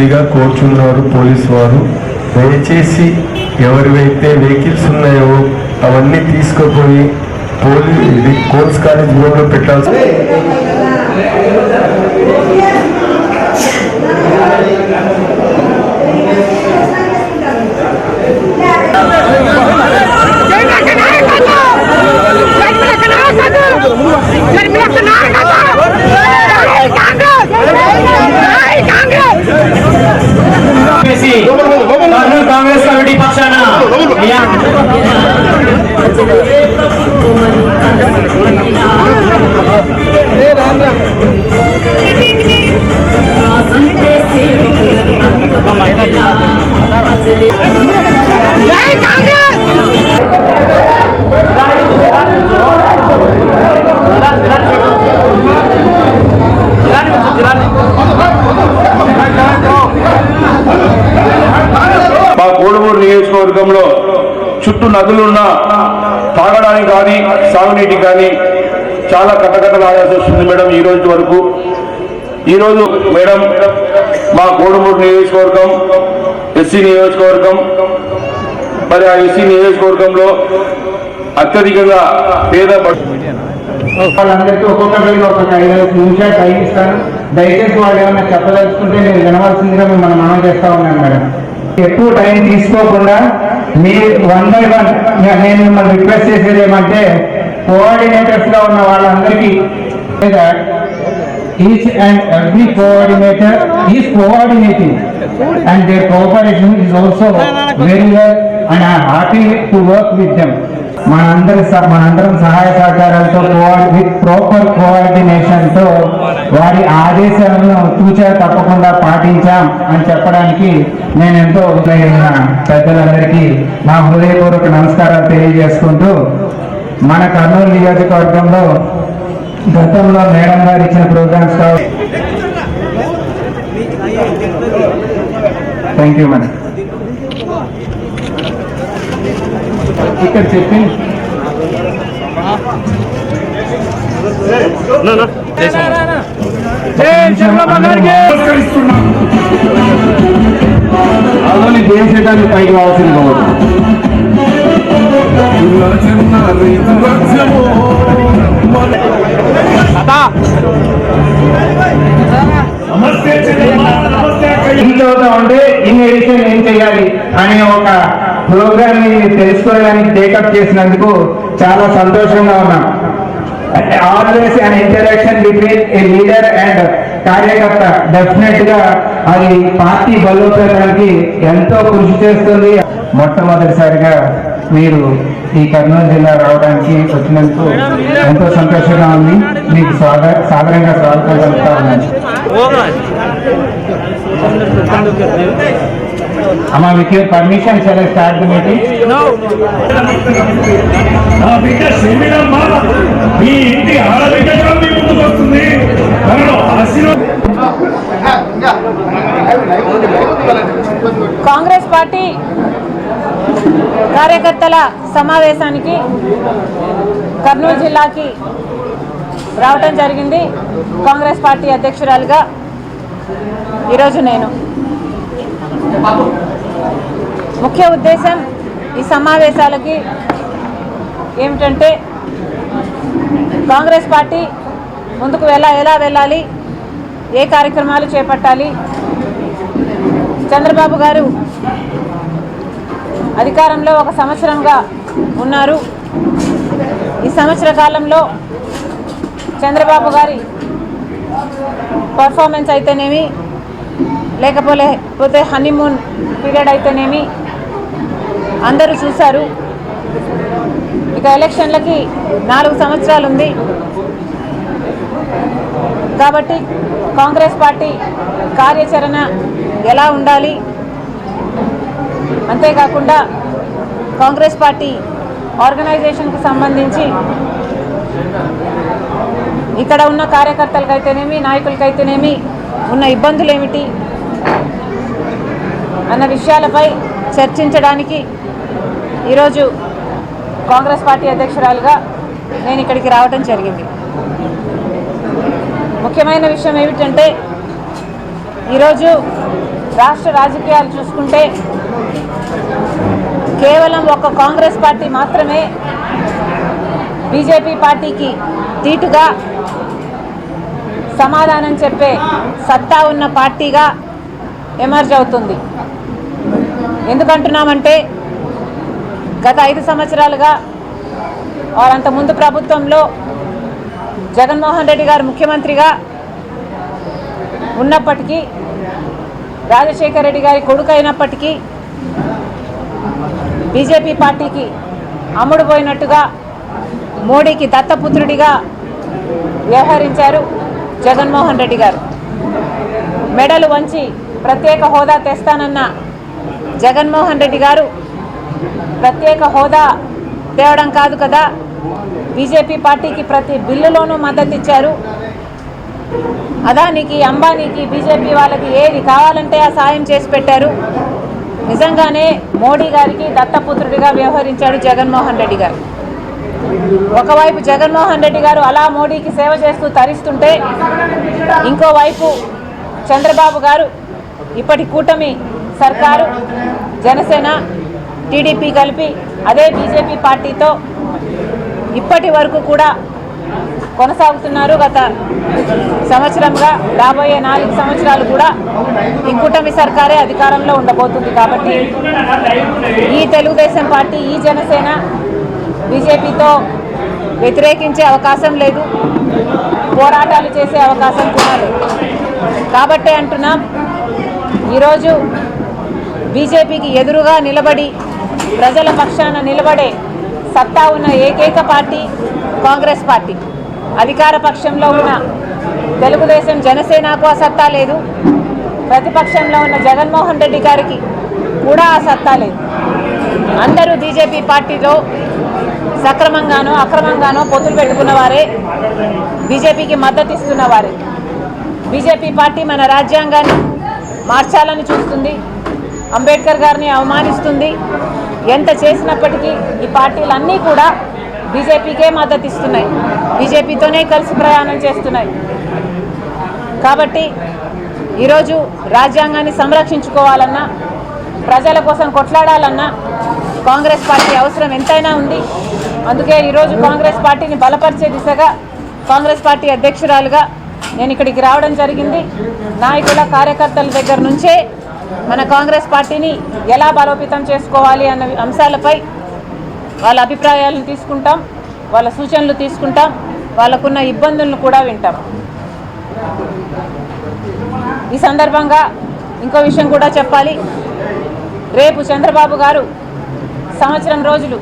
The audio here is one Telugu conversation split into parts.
ఇబ్బందిగా కోరుచున్నారు పోలీసు వారు దయచేసి ఎవరివైతే వెహికల్స్ ఉన్నాయో అవన్నీ తీసుకుపోయి పోలీ ఇది కోర్స్ కాలేజ్ బోర్డులో పెట్టాల్సి చుట్టూ నదులున్న తాగడానికి కానీ సాగునీటికి కానీ చాలా కట్టకట్టలాడాల్సి వస్తుంది మేడం ఈ రోజు వరకు. ఈరోజు మేడం మా కోడుమూరు నియోజకవర్గం ఎస్సీ నియోజకవర్గం మరి ఆ ఎస్సీ నియోజకవర్గంలో అత్యధికంగా పేద బడు- వాళ్ళందరికీ ఒక్కొక్కరికి ఒక్కొక్క ఐదు నిమిషాలు టైం ఇస్తాను. దయచేసి వాళ్ళు ఏమైనా చెప్పదలుచుకుంటే నేను వినవలసిందిగా మిమ్మల్ని మనం చేస్తా ఉన్నాను మేడం. ఎక్కువ టైం తీసుకోకుండా మీరు వన్ బై వన్ నేను మిమ్మల్ని రిక్వెస్ట్ చేసేది ఏమంటే కోఆర్డినేటర్స్గా ఉన్న వాళ్ళందరికీ each and every coordinator is coordinating and there cooperation is also very well and I happy to work with them మనందరి మనందరం సహాయ సహకారాలతో విత్ ప్రాపర్ కోఆర్డినేషన్తో వారి ఆదేశాలను తూచా తప్పకుండా పాటించాం అని చెప్పడానికి నేను ఎంతో ఉదయమైన పెద్దలందరికీ నా హృదయపూర్వక నమస్కారాలు తెలియజేసుకుంటూ మన కర్నూలు నియోజకవర్గంలో గతంలో మేడం గారు ఇచ్చిన ప్రోగ్రామ్స్ థ్యాంక్ యూ మేడం ఇక్కడ చెప్పి అలానే దేశానికి పైకి రావాల్సింది కాబట్టి ఇంట్లో ఉంటే ఇన్ ఎడిషన్ ఏం చేయాలి? అనే ఒక ప్రోగ్రామ్ని తెలుసుకోవడానికి టేకప్ చేసినందుకు చాలా సంతోషంగా ఉన్నాం. Always an interaction between a leader and కార్యకర్త. డెఫినెట్గా అది పార్టీ బలోపేతానికి ఎంతో కృషి చేస్తుంది. మొట్టమొదటిసారిగా మీరు ఈ కర్నూలు జిల్లా రావడానికి వచ్చినందుకు ఎంతో సంతోషంగా ఉంది. మీకు స్వాగ సాదరంగా స్వాగతం కలుగుతా ఉన్నాను. అమ్మా with your permission shall start the meeting నా బిడ్డ శర్మిలమ్మ మీ ఇంటి ఆడబిడ్డగా మీ ముందుకు వస్తుంది. తనను ఆశీర్వాద కాంగ్రెస్ పార్టీ కార్యకర్తల సమావేశానికి కర్నూలు జిల్లాకి రావటం జరిగింది. కాంగ్రెస్ పార్టీ అధ్యక్షురాలుగా ఈరోజు నేను. ముఖ్య ఉద్దేశం ఈ సమావేశాలకి ఏమిటంటే కాంగ్రెస్ పార్టీ ముందుకు ఎలా ఎలా వెళ్ళాలి? ఏ కార్యక్రమాలు చేపట్టాలి? చంద్రబాబు గారు అధికారంలో ఒక సంవత్సరంగా ఉన్నారు. ఈ సంవత్సర కాలంలో చంద్రబాబు గారి పర్ఫార్మెన్స్ అయితేనేమి లేకపోతే పోతే హనీమూన్ పీరియడ్ అయితేనేమి అందరూ చూశారు. ఇక ఎలక్షన్లకి నాలుగు సంవత్సరాలు ఉంది కాబట్టి కాంగ్రెస్ పార్టీ కార్యాచరణ ఎలా ఉండాలి? అంతేకాకుండా కాంగ్రెస్ పార్టీ ఆర్గనైజేషన్కి సంబంధించి ఇక్కడ ఉన్న కార్యకర్తలకైతేనేమి నాయకులకైతేనేమి ఉన్న ఇబ్బందులు ఏమిటి అన్న విషయాలపై చర్చించడానికి ఈరోజు కాంగ్రెస్ పార్టీ అధ్యక్షురాలుగా నేను ఇక్కడికి రావడం జరిగింది. ముఖ్యమైన విషయం ఏమిటంటే ఈరోజు రాష్ట్ర రాజకీయాలు చూసుకుంటే కేవలం ఒక కాంగ్రెస్ పార్టీ మాత్రమే బీజేపీ పార్టీకి తీటుగా సమాధానం చెప్పే సత్తా ఉన్న పార్టీగా ఎమర్జ్ అవుతుంది. ఎందుకంటున్నామంటే గత ఐదు సంవత్సరాలుగా వారంత ముందు ప్రభుత్వంలో జగన్మోహన్ రెడ్డి గారు ముఖ్యమంత్రిగా ఉన్నప్పటికీ రాజశేఖర రెడ్డి గారి కొడుకు అయినప్పటికీ బీజేపీ పార్టీకి అమ్ముడుపోయినట్టుగా మోడీకి దత్తపుత్రుడిగా వ్యవహరించారు జగన్మోహన్ రెడ్డి గారు. మెడలు వంచి ప్రత్యేక హోదా తెస్తానన్న జగన్మోహన్ రెడ్డి గారు. ప్రత్యేక హోదా తేవడం కాదు కదా. బీజేపీ పార్టీకి ప్రతి బిల్లులోనూ మద్దతు ఇచ్చారు. అదానికి అంబానీకి బీజేపీ వాళ్ళకి ఏది కావాలంటే ఆ సాయం చేసి పెట్టారు. నిజంగానే మోడీ గారికి దత్తపుత్రుడిగా వ్యవహరించాడు జగన్మోహన్ రెడ్డి గారు. ఒకవైపు జగన్మోహన్ రెడ్డి గారు అలా మోడీకి సేవ చేస్తూ తరిస్తుంటే ఇంకోవైపు చంద్రబాబు గారు ఇప్పటి కూటమి సర్కారు జనసేన టీడీపీ కలిపి అదే బీజేపీ పార్టీతో ఇప్పటి వరకు కూడా కొనసాగుతున్నారు. గత సంవత్సరంగా రాబోయే నాలుగు సంవత్సరాలు కూడా ఈ కూటమి సర్కారే అధికారంలో ఉండబోతుంది కాబట్టి ఈ తెలుగుదేశం పార్టీ ఈ జనసేన బీజేపీతో వ్యతిరేకించే అవకాశం లేదు పోరాటాలు చేసే అవకాశం కూడా లేదు. కాబట్టే అంటున్నాం ఈరోజు బీజేపీకి ఎదురుగా నిలబడి ప్రజల పక్షాన నిలబడే సత్తా ఉన్న ఏకైక పార్టీ కాంగ్రెస్ పార్టీ. అధికార పక్షంలో ఉన్న తెలుగుదేశం జనసేనకు ఆ సత్తా లేదు. ప్రతిపక్షంలో ఉన్న జగన్మోహన్ రెడ్డి గారికి కూడా ఆ సత్తా లేదు. అందరూ బీజేపీ పార్టీలో సక్రమంగానో అక్రమంగానో పొత్తులు పెట్టుకున్న వారే బీజేపీకి మద్దతు ఇస్తున్న వారే. బీజేపీ పార్టీ మన రాజ్యాంగాన్ని మార్చాలని చూస్తుంది. అంబేద్కర్ గారిని అవమానిస్తుంది. ఎంత చేసినప్పటికీ ఈ పార్టీలన్నీ కూడా బీజేపీకే మద్దతు ఇస్తున్నాయి బీజేపీతోనే కలిసి ప్రయాణం చేస్తున్నాయి. కాబట్టి ఈరోజు రాజ్యాంగాన్ని సంరక్షించుకోవాలన్నా ప్రజల కోసం కొట్లాడాలన్నా కాంగ్రెస్ పార్టీ అవసరం ఎంతైనా ఉంది. అందుకే ఈరోజు కాంగ్రెస్ పార్టీని బలపరిచే దిశగా కాంగ్రెస్ పార్టీ అధ్యక్షురాలుగా నేను ఇక్కడికి రావడం జరిగింది. నాయకుల కార్యకర్తల దగ్గర నుంచే మన కాంగ్రెస్ పార్టీని ఎలా బలోపేతం చేసుకోవాలి అన్న అంశాలపై వాళ్ళ అభిప్రాయాలను తీసుకుంటాం వాళ్ళ సూచనలు తీసుకుంటాం వాళ్ళకున్న ఇబ్బందులను కూడా వింటాం. ఈ సందర్భంగా ఇంకో విషయం కూడా చెప్పాలి. రేపు చంద్రబాబు గారు సంవత్సరం రోజులు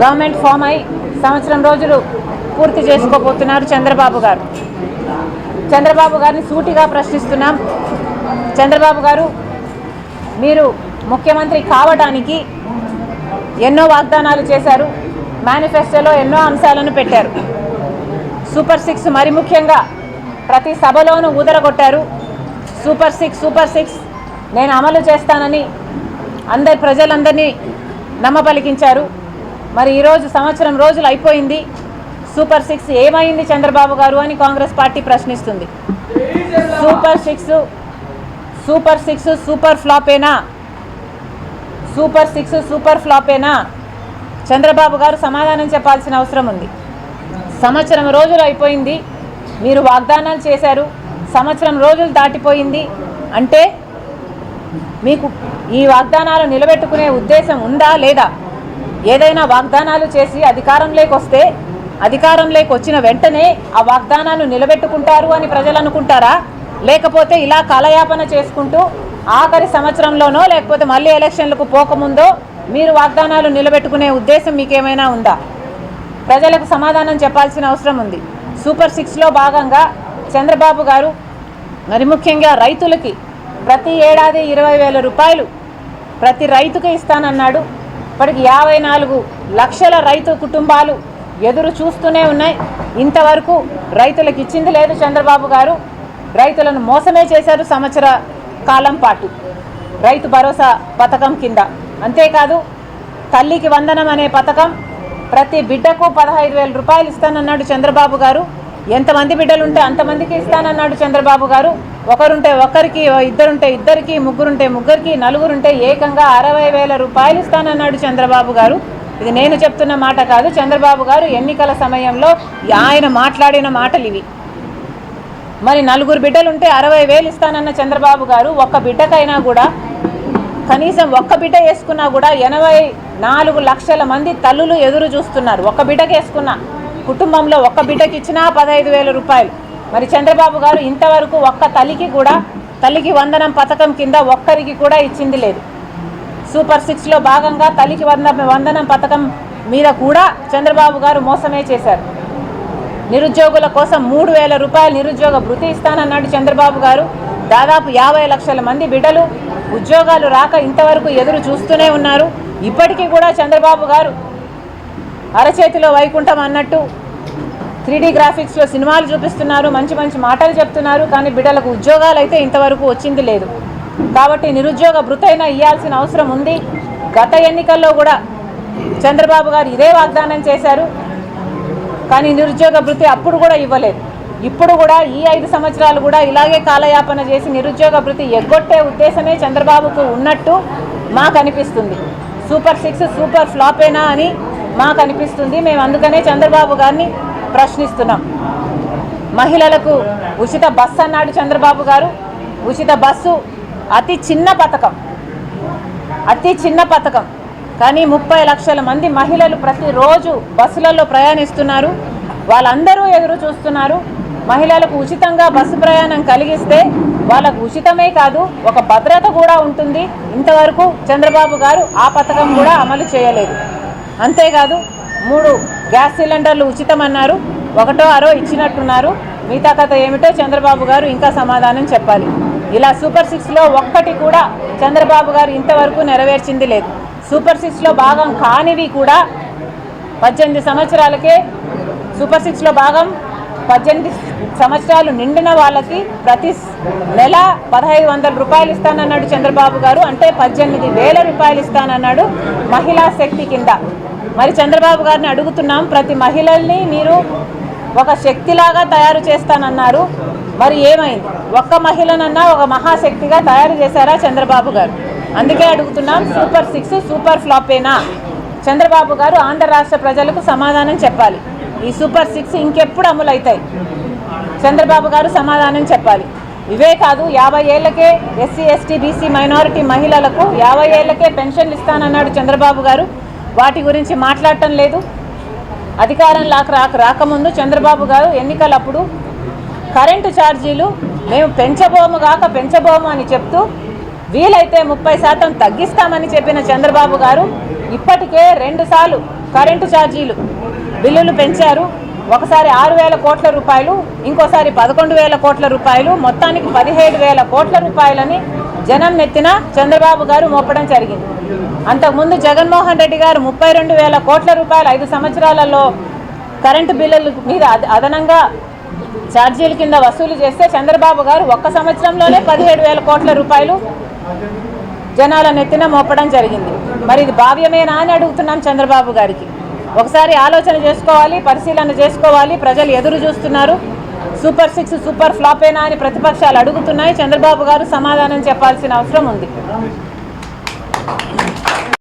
గవర్నమెంట్ ఫామ్ అయి సంవత్సరం రోజులు పూర్తి చేసుకోబోతున్నారు చంద్రబాబు గారు. చంద్రబాబు గారిని సూటిగా ప్రశ్నిస్తున్నాం. చంద్రబాబు గారు మీరు ముఖ్యమంత్రి కావడానికి ఎన్నో వాగ్దానాలు చేశారు మేనిఫెస్టోలో ఎన్నో అంశాలను పెట్టారు. సూపర్ సిక్స్ మరి ముఖ్యంగా ప్రతి సభలోనూ ఊదరగొట్టారు. సూపర్ సిక్స్ సూపర్ సిక్స్ నేను అమలు చేస్తానని అందరి ప్రజలందరినీ నమ్మపలికించారు. మరి ఈరోజు సంవత్సరం రోజులు అయిపోయింది. సూపర్ సిక్స్ ఏమైంది చంద్రబాబు గారు అని Congress party ప్రశ్నిస్తుంది. Super six super six super ఫ్లాపేనా super six super ఫ్లాపేనా చంద్రబాబు గారు సమాధానం చెప్పాల్సిన అవసరం ఉంది. సంవత్సరం రోజులు అయిపోయింది. మీరు వాగ్దానాలు చేశారు. సంవత్సరం రోజులు దాటిపోయింది. అంటే మీకు ఈ వాగ్దానాలు నిలబెట్టుకునే ఉద్దేశం ఉందా లేదా? ఏదైనా వాగ్దానాలు చేసి అధికారంలోకి వస్తే అధికారంలోకి వచ్చిన వెంటనే ఆ వాగ్దానాలు నిలబెట్టుకుంటారు అని ప్రజలు అనుకుంటారా? లేకపోతే ఇలా కాలయాపన చేసుకుంటూ ఆఖరి సంవత్సరంలోనో లేకపోతే మళ్ళీ ఎలక్షన్లకు పోకముందో మీరు వాగ్దానాలు నిలబెట్టుకునే ఉద్దేశం మీకేమైనా ఉందా? ప్రజలకు సమాధానం చెప్పాల్సిన అవసరం ఉంది. సూపర్ సిక్స్లో భాగంగా చంద్రబాబు గారు మరి ముఖ్యంగా రైతులకి ప్రతి ఏడాది ఇరవై వేల రూపాయలు ప్రతి రైతుకి ఇస్తానన్నాడు. ఇప్పటికి యాభై నాలుగు లక్షల రైతు కుటుంబాలు ఎదురు చూస్తూనే ఉన్నాయి. ఇంతవరకు రైతులకు ఇచ్చింది లేదు చంద్రబాబు గారు. రైతులను మోసమే చేశారు సంవత్సర కాలం పాటు. రైతు భరోసా పథకం కింద. అంతేకాదు తల్లికి వందనం అనే పథకం ప్రతి బిడ్డకు పదహైదు వేల రూపాయలు ఇస్తానన్నాడు చంద్రబాబు గారు. ఎంతమంది బిడ్డలు ఉంటే అంతమందికి ఇస్తానన్నాడు చంద్రబాబు గారు. ఒకరుంటే ఒకరికి ఇద్దరుంటే ఇద్దరికి ముగ్గురుంటే ముగ్గురికి నలుగురుంటే ఏకంగా అరవై వేల రూపాయలు ఇస్తానన్నాడు చంద్రబాబు గారు. ఇది నేను చెప్తున్న మాట కాదు. చంద్రబాబు గారు ఎన్నికల సమయంలో ఆయన మాట్లాడిన మాటలు ఇవి. మరి నలుగురు బిడ్డలు ఉంటే అరవై వేలు ఇస్తానన్న చంద్రబాబు గారు ఒక్క బిడ్డకైనా కూడా కనీసం ఒక్క బిడ్డ వేసుకున్నా కూడా ఎనభై నాలుగు లక్షల మంది తల్లులు ఎదురు చూస్తున్నారు. ఒక్క బిడ్డకి వేసుకున్న కుటుంబంలో ఒక్క బిడ్డకి ఇచ్చినా పదహైదు వేల రూపాయలు. మరి చంద్రబాబు గారు ఇంతవరకు ఒక్క తల్లికి కూడా తల్లికి వందనం పథకం కింద ఒక్కరికి కూడా ఇచ్చింది లేదు. సూపర్ సిక్స్లో భాగంగా తల్లికి వంద వందనం పథకం మీద కూడా చంద్రబాబు గారు మోసమే చేశారు. నిరుద్యోగుల కోసం మూడు వేల రూపాయల నిరుద్యోగ భృతి ఇస్తానన్నాడు చంద్రబాబు గారు. దాదాపు యాభై లక్షల మంది బిడ్డలు ఉద్యోగాలు రాక ఇంతవరకు ఎదురు చూస్తూనే ఉన్నారు. ఇప్పటికీ కూడా చంద్రబాబు గారు అరచేతిలో వైకుంఠం అన్నట్టు త్రీడీ గ్రాఫిక్స్లో సినిమాలు చూపిస్తున్నారు మంచి మంచి మాటలు చెప్తున్నారు కానీ బిడ్డలకు ఉద్యోగాలు అయితే ఇంతవరకు వచ్చింది లేదు. కాబట్టి నిరుద్యోగ భృతైనా ఇవ్వాల్సిన అవసరం ఉంది. గత ఎన్నికల్లో కూడా చంద్రబాబు గారు ఇదే వాగ్దానం చేశారు. కానీ నిరుద్యోగ భృతి అప్పుడు కూడా ఇవ్వలేదు. ఇప్పుడు కూడా ఈ ఐదు సంవత్సరాలు కూడా ఇలాగే కాలయాపన చేసి నిరుద్యోగ భృతి ఎగ్గొట్టే ఉద్దేశమే చంద్రబాబుకు ఉన్నట్టు మాకు అనిపిస్తుంది. సూపర్ సిక్స్ సూపర్ ఫ్లాపేనా అని మాకు అనిపిస్తుంది. మేము అందుకనే చంద్రబాబు గారిని ప్రశ్నిస్తున్నాం. మహిళలకు ఉచిత బస్సు అన్నాడు చంద్రబాబు గారు. ఉచిత బస్సు అతి చిన్న పథకం. అతి చిన్న పథకం. కానీ ముప్పై లక్షల మంది మహిళలు ప్రతిరోజు బస్సులలో ప్రయాణిస్తున్నారు. వాళ్ళందరూ ఎదురు చూస్తున్నారు. మహిళలకు ఉచితంగా బస్సు ప్రయాణం కలిగిస్తే వాళ్ళకు ఉచితమే కాదు ఒక భద్రత కూడా ఉంటుంది. ఇంతవరకు చంద్రబాబు గారు ఆ పథకం కూడా అమలు చేయలేదు. అంతేకాదు మూడు గ్యాస్ సిలిండర్లు ఉచితమన్నారు ఒకటో ఆరో ఇచ్చినట్టున్నారు. మిగతా కథ ఏమిటో చంద్రబాబు గారు ఇంకా సమాధానం చెప్పాలి. ఇలా సూపర్ సిక్స్లో ఒక్కటి కూడా చంద్రబాబు గారు ఇంతవరకు నెరవేర్చింది లేదు. సూపర్ సిక్స్లో భాగం కానివి కూడా పద్దెనిమిది సంవత్సరాలకే సూపర్ సిక్స్లో భాగం పద్దెనిమిది సంవత్సరాలు నిండిన వాళ్ళకి ప్రతి నెల పదహైదు వందల రూపాయలు ఇస్తానన్నాడు చంద్రబాబు గారు. అంటే పద్దెనిమిది వేల రూపాయలు ఇస్తానన్నాడు మహిళా శక్తి కింద. మరి చంద్రబాబు గారిని అడుగుతున్నాం ప్రతి మహిళల్ని మీరు ఒక శక్తిలాగా తయారు చేస్తానన్నారు. మరి ఏమైంది? ఒక్క మహిళనన్నా ఒక మహాశక్తిగా తయారు చేశారా చంద్రబాబు గారు? అందుకే అడుగుతున్నాం సూపర్ సిక్స్ సూపర్ ఫ్లాపేనా? చంద్రబాబు గారు ఆంధ్ర రాష్ట్ర ప్రజలకు సమాధానం చెప్పాలి. ఈ సూపర్ సిక్స్ ఇంకెప్పుడు అమలు అవుతాయి చంద్రబాబు గారు సమాధానం చెప్పాలి. ఇవే కాదు యాభై ఏళ్ళకే ఎస్సీ ఎస్టీ బీసీ మైనారిటీ మహిళలకు యాభై ఏళ్ళకే పెన్షన్లు ఇస్తానన్నాడు చంద్రబాబు గారు. వాటి గురించి మాట్లాడటం లేదు. అధికారం లాక రాక రాకముందు చంద్రబాబు గారు ఎన్నికలప్పుడు కరెంటు ఛార్జీలు మేము పెంచబోము కాక పెంచబోము అని చెప్తూ వీలైతే ముప్పై శాతం తగ్గిస్తామని చెప్పిన చంద్రబాబు గారు ఇప్పటికే రెండుసార్లు కరెంటు ఛార్జీలు బిల్లులు పెంచారు. ఒకసారి ఆరు వేల కోట్ల రూపాయలు ఇంకోసారి పదకొండు వేల కోట్ల రూపాయలు మొత్తానికి పదిహేడు వేల కోట్ల రూపాయలని జనం నెత్తిన చంద్రబాబు గారు మోపడం జరిగింది. అంతకుముందు జగన్మోహన్ రెడ్డి గారు ముప్పై రెండు వేల కోట్ల రూపాయలు ఐదు సంవత్సరాలలో కరెంటు బిల్లుల మీద అద- అదనంగా ఛార్జీల కింద వసూలు చేస్తే చంద్రబాబు గారు ఒక్క సంవత్సరంలోనే పదిహేడు వేల కోట్ల రూపాయలు జనాల నెత్తిన మోపడం జరిగింది. మరి ఇది భావ్యమేనా అని అడుగుతున్నాం చంద్రబాబు గారికి. ఒకసారి ఆలోచన చేసుకోవాలి పరిశీలన చేసుకోవాలి ప్రజలు ఎదురు చూస్తున్నారు. సూపర్ సిక్స్ సూపర్ ఫ్లాపేనా అని ప్రతిపక్షాలు అడుగుతున్నాయి. చంద్రబాబు గారు సమాధానం చెప్పాల్సిన అవసరం ఉంది.